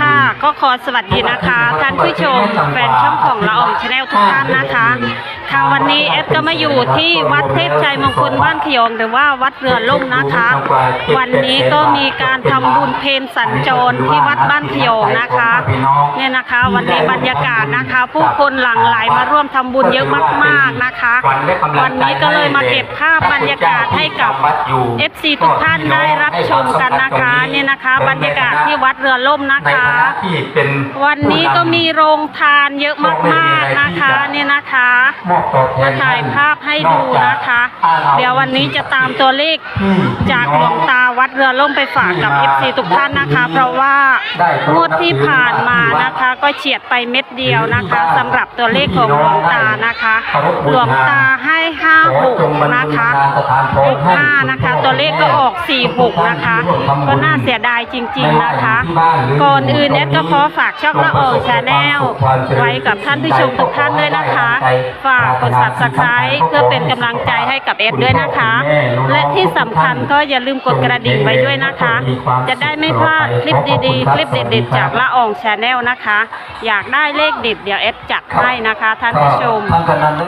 ค่ะก็ขอสวัสดีนะคะ ท่านผู้ชมแฟนช่องของละอองชาแนลทุกท่านนะคะ ค่ะวันนี้เอฟก็มาอยู่ที่วัดเทพชัยมงคลบ้านขยงหรือว่าวัดเรือล่มนะคะ วันนี้ก็มีการทำบุญเพนสัญจรที่วัดบ้านขยงนะคะเนี่ยนะคะ วันนี้บรรยากาศนะคะ ผู้คนหลั่งไหลมาร่วมทำบุญเยอะมากๆนะคะ วันนี้ก็เลยมาเก็บภาพบรรยากาศให้กับ FC ทุกท่านได้รับชมกันนะคะเนี่ยนะคะ บรรยากาศที่วัดเรือล่มนะในคะฐานะที่เป็นวันนี้ก็มีโรงทานเยอะมากๆนะคะเนี่ยนะคะมอบตอบแทมานถ่ายภาพให้ดูนะคะ เดี๋ยววันนี้จะตามตัวเลขจากหลวงตา วัดเรือล่มไปฝากกับ FC ทุกท่านนะคะ เพราะว่างวดที่ผ่านมานะคะก็เฉียดไปเม็ดเดียวนะคะสำหรับตัวเลขของหลวงตานะคะ หลวงตาให้ห้าหกนะคะหกห้านะคะ ตัวเลขก็ออกสี่หกนะคะ ก็น่าเสียดายจริง ๆนะคะ ก่อนอื่นเอสก็ขอฝากช่องละอองชาแนลไว้กับท่านผู้ชมทุกท่านด้วยนะคะ ฝากกด subscribe เพื่อเป็นกำลังใจให้กับเอสด้วยนะคะ และที่สำคัญก็อย่าลืมกดกระดิ่งไว้ด้วยนะคะ จะได้ไม่พลาดคลิปดีๆ คลิปเด็ดๆ จากละอองชาแนลนะคะ อยากได้เลขเด็ดเดี๋ยวเอสจัดให้นะคะท่านผู้ชมท่านกำนันได้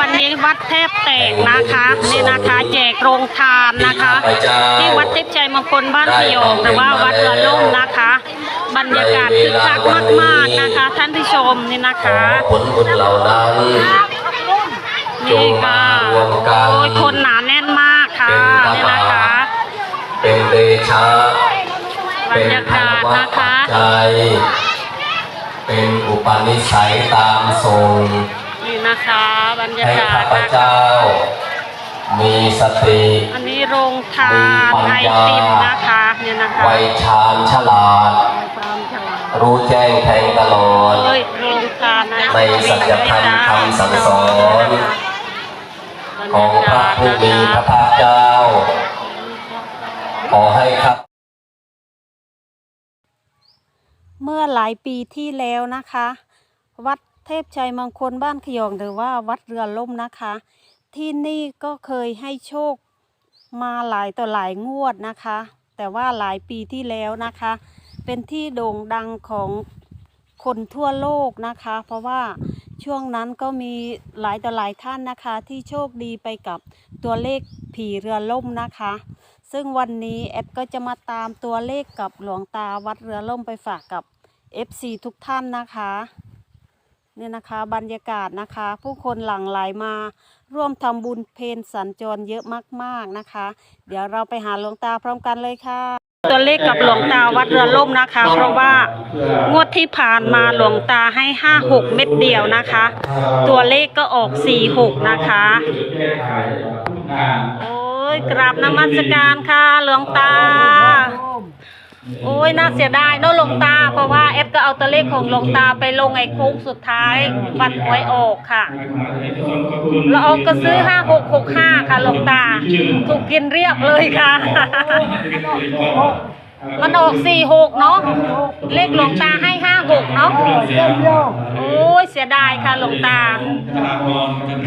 วันนี้วัดเทพแตกนะคะนี่นะคะแจกโรงทานนะคะ ที่วัดเทพชัยมงคลบ้านพยองหรือว่าวัดละล่มนะคะ บรรยากาศคึกคักมากๆนะคะ ท่านผู้ชมนี่นะขอคะผลบุญเหล่านั้นนี่ค่ะ โอ้ยคนหนาแน่นมากค่ะนี่นะคะเป็นเดชะบรรยากาศนะคะใจยเป็นอุปนิสัยตามทรงนี่นะคะบรรยาให้กาข้าศพนะเจ้าคะมีสติอันนี้โรงทานไอติมนะคะเนี่ยนะคะไวชาญฉลาดความฉลาด รู้แจ้งแทงตลอดเอ้ยโรงทานไอในติมสัจธรรมคำสั่งสอนบรร ของพระผู้มีพระภาคเจ้า ขอให้ครับ เมื่อหลายปีที่แล้วนะคะ วัดเทพชัยมงคลบ้านขยองหรือว่าวัดเรือล่มนะคะ ที่นี่ก็เคยให้โชคมาหลายต่อหลายงวดนะคะ แต่ว่าหลายปีที่แล้วนะคะ เป็นที่โด่งดังของ คนทั่วโลกนะคะ เพราะว่าช่วงนั้นก็มีหลายต่อหลายท่านนะคะ ที่โชคดีไปกับตัวเลขผีเรือล่มนะคะ ซึ่งวันนี้แอดก็จะมาตามตัวเลขกับหลวงตาวัดเรือล่มไปฝากกับ FC ทุกท่านนะคะเนี่ยนะคะบรรยากาศนะคะ ผู้คนหลั่งไหลมาร่วมทำบุญเพนสัญจรเยอะมากๆนะคะ เดี๋ยวเราไปหาหลวงตาพร้อมกันเลยค่ะ ตัวเลขกับหลวงตาวัดเรือล่มนะคะ เพราะว่างวดที่ผ่านมาหลวงตาให้ห้าหกเม็ดเดียวนะคะ ตัวเลขก็ออกสี่หกนะคะโอ้ยกราบนมัสการค่ะหลวงตา โอ้ยน่าเสียดายเนาะหลวงตาเพราะว่า เอฟก็เอาตัวเลขของหลวงตาไปลงไอ้โค้งสุดท้ายวันหวยออกค่ะเราเอาก็ซื้อห้าหกหกห้าค่ะหลวงตา ถูกกินเรียบเลยค่ะ มันออกสี่หกเนาะเลขหลวงตาให้ห้าหกเนาะโอ้ยเสียดายค่ะหลวงตา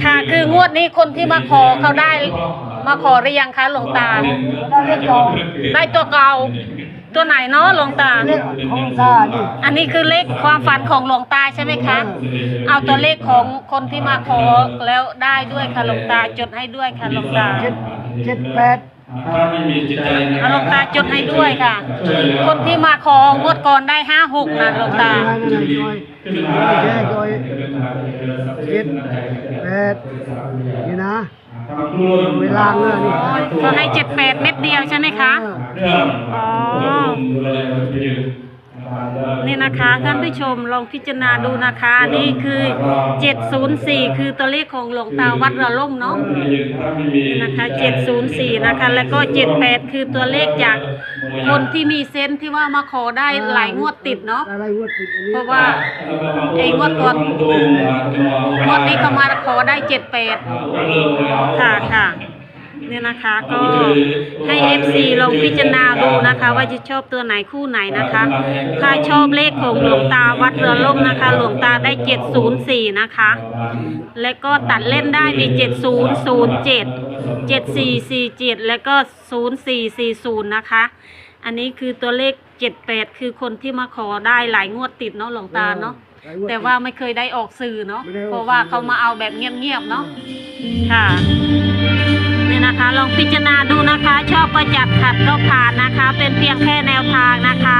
ค่ะคืองวดนี้คนที่มาขอเขาได้มาขอหรือยังคะหลวงตา ได้ตัวเก่า ตัวไหนเนาะหลวงตาของซาดิอันนี้คือเลขความฝันของหลวงตาใช่ไหมคะ เอาตัวเลขของคนที่มาขอแล้วได้ด้วยค่ะหลวงตาจดให้ด้วยค่ะหลวงตา เจ็ดเจ็ดแปดเอาหลวงตาจดให้ด้วยค่ะ คนที่มาของวดก่อนได้ห้าหกนะหลวงตา นั่นน่ะจอยแค่จอยเจ็ดแปดนี่นะ เวลาเงื่อนนี่ก็ให้เจ็ดแปดเม็ดเดียวใช่ไหมคะอ๋อนี่ นะคะท่านผู้ชมลองพิจารณาดูนะคะอันนี่คือ 704 คือตัวเลขของหลวงตาวัดระล่มเนาะนี่นะคะ 704 นะคะ แล้วก็ 78 คือตัวเลขจากคนที่มีเซนส์ที่ว่ามาขอได้หลายงวดติดเนาะอะไรงวดติดอันนี้เพราะว่าไอ้งวดก่อนงวดนี้เขามาขอได้ 78 ค่ะค่ะ เนี่ยนะคะก็ให้ FC ลองพิจารณาดูนะคะ ว่าจะชอบตัวไหนคู่ไหนนะคะ ถ้าชอบเลขของหลวงตาวัดเรือล่มนะคะ หลวงตาได้ 704 นะคะ และก็ตัดเล่นได้มี 7007 7447 แล้วก็ 0440 นะคะ อันนี้คือตัวเลขเจ็ดแปดคือคนที่มาขอได้หลายงวดติดเนาะหลวงตาเนาะหลยงดแต่ว่าไม่เคยได้ออกสื่อเนาะไม่ได้ออกเพราะว่าเขามาเอาแบบเงียบๆเนาะค่ะ นะคะ ลองพิจารณาดูนะคะ ชอบก็จัดขัดก็ผ่านนะคะ เป็นเพียงแค่แนวทางนะคะ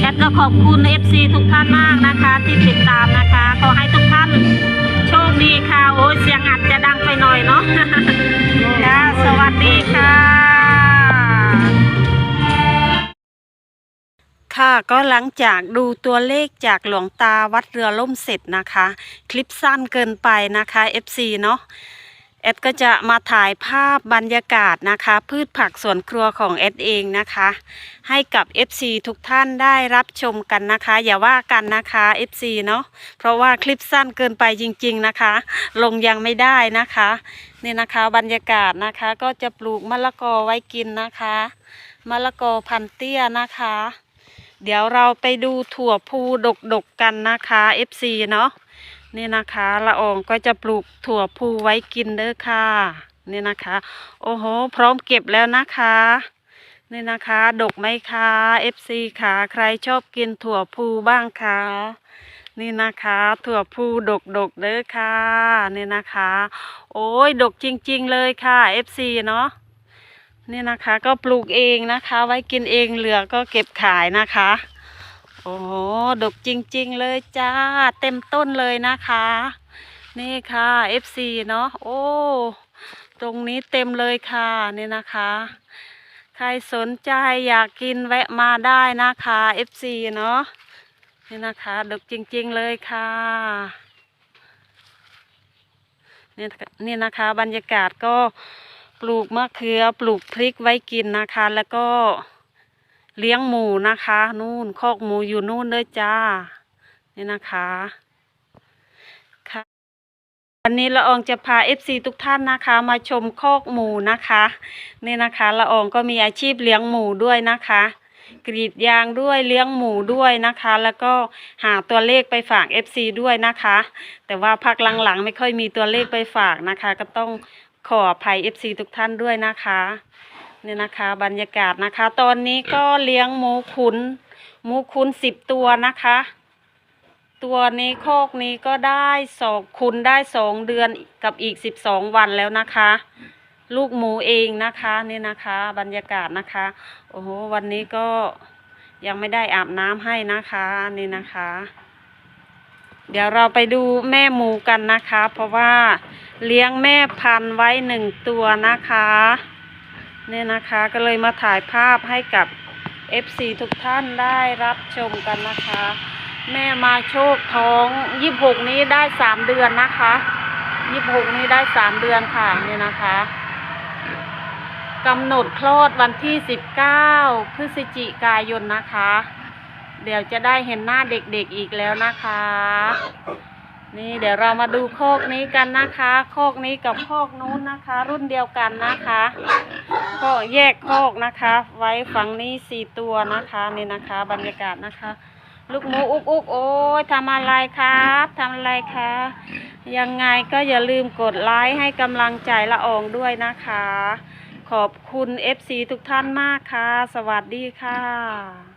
แอดก็ขอบคุณ FC ทุกท่านมากนะคะ ที่ติดตามนะคะ ขอให้ทุกท่านโชคดีค่ะ โอ้ยเสียงอัดจะดังไปหน่อยเนาะค่ะสวัสดีค่ะค่ะก็หลังจากดูตัวเลขจากหลวงตาวัดเรือล่มเสร็จนะคะ คลิปสั้นเกินไปนะคะ FC เนาะ แอดก็จะมาถ่ายภาพบรรยากาศนะคะ พืชผักสวนครัวของแอดเองนะคะ ให้กับ FC ทุกท่านได้รับชมกันนะคะ อย่าว่ากันนะคะ FC เนาะเพราะว่าคลิปสั้นเกินไปจริง ๆนะคะ ลงยังไม่ได้นะคะนี่นะคะบรรยากาศนะคะก็จะปลูกมะละกอไว้กินนะคะมะละกอพันเตี้ยนะคะ เดี๋ยวเราไปดูถั่วพูดกๆกกันนะคะ FC เนาะ นี่นะคะละอองก็จะปลูกถั่วพูไว้กินเด้อค่ะ นี่นะคะ โอ้โห พร้อมเก็บแล้วนะคะ นี่นะคะ ดกไหมคะ FC ค่ะ ใครชอบกินถั่วพูบ้างคะนี่นะคะ ถั่วพูดกดกเด้อค่ะ นี่นะคะ โอ้ยดกจริง ๆ เลยค่ะ FC เนาะนี่นะคะก็ปลูกเองนะคะ ไว้กินเองเหลือก็เก็บขายนะคะ โอ้โหดกจริงๆเลยจ้า เต็มต้นเลยนะคะ นี่ค่ะ FC เนาะโอ้ตรงนี้เต็มเลยค่ะนี่นะคะ ใครสนใจอยากกินแวะมาได้นะคะ FC เนาะนี่นะคะดกจริงๆเลยค่ะนี่นี่นะคะบรรยากาศก็ปลูกมะเขือปลูกพริกไว้กินนะคะ แล้วก็ เลี้ยงหมูนะคะ นู่นคอกหมูอยู่นู่นเลยจ้า นี่นะคะค่ะวันนี้ละอองจะพา FC ทุกท่านนะคะ มาชมคอกหมูนะคะ นี่นะคะละอองก็มีอาชีพเลี้ยงหมูด้วยนะคะกรีดยางด้วยเลี้ยงหมูด้วยนะคะ แล้วก็หาตัวเลขไปฝาก FC ด้วยนะคะ แต่ว่าพักหลังๆ ไม่ค่อยมีตัวเลขไปฝากนะคะ ก็ต้องขออภัย FC ทุกท่านด้วยนะคะ เนี่ยนะคะบรรยากาศนะคะ ตอนนี้ก็เลี้ยงหมูขุนหมูขุนสิบตัวนะคะ ตัวนี้โคกนี้ก็ได้สองคุณได้สองเดือนกับอีกสิบสองวันแล้วนะคะ ลูกหมูเองนะคะนี่นะคะ บรรยากาศนะคะโอ้โหวันนี้ก็ยังไม่ได้อาบน้ำให้นะคะนี่นะคะ เดี๋ยวเราไปดูแม่หมูกันนะคะ เพราะว่าเลี้ยงแม่พันธุ์ไว้หนึ่งตัวนะคะ เนี่ยนะคะก็เลยมาถ่ายภาพให้กับ FC ทุกท่านได้รับชมกันนะคะ แม่มาโชคท้องยี่หกนี้ได้สามเดือนนะคะยี่หกนี้ได้สามเดือนค่ะเนี่ยนะคะกำหนดคลอดวันที่สิบเก้าพฤศจิกายนนะคะ เดี๋ยวจะได้เห็นหน้าเด็กๆอีกแล้วนะคะ นี่เดี๋ยวเรามาดูโคกนี้กันนะคะ โคกนี้กับโคกนู้นนะคะ รุ่นเดียวกันนะคะก็แยกโคกนะคะ ไว้ฝั่งนี้สี่ตัวนะคะนี่นะคะ บรรยากาศนะคะ ลูกหมูอุกอุกโอ้ยทำอะไรครับทำอะไรคะยังไงก็อย่าลืมกดไลค์ให้กำลังใจละอองด้วยนะคะ ขอบคุณ FC ทุกท่านมากค่ะ สวัสดีค่ะ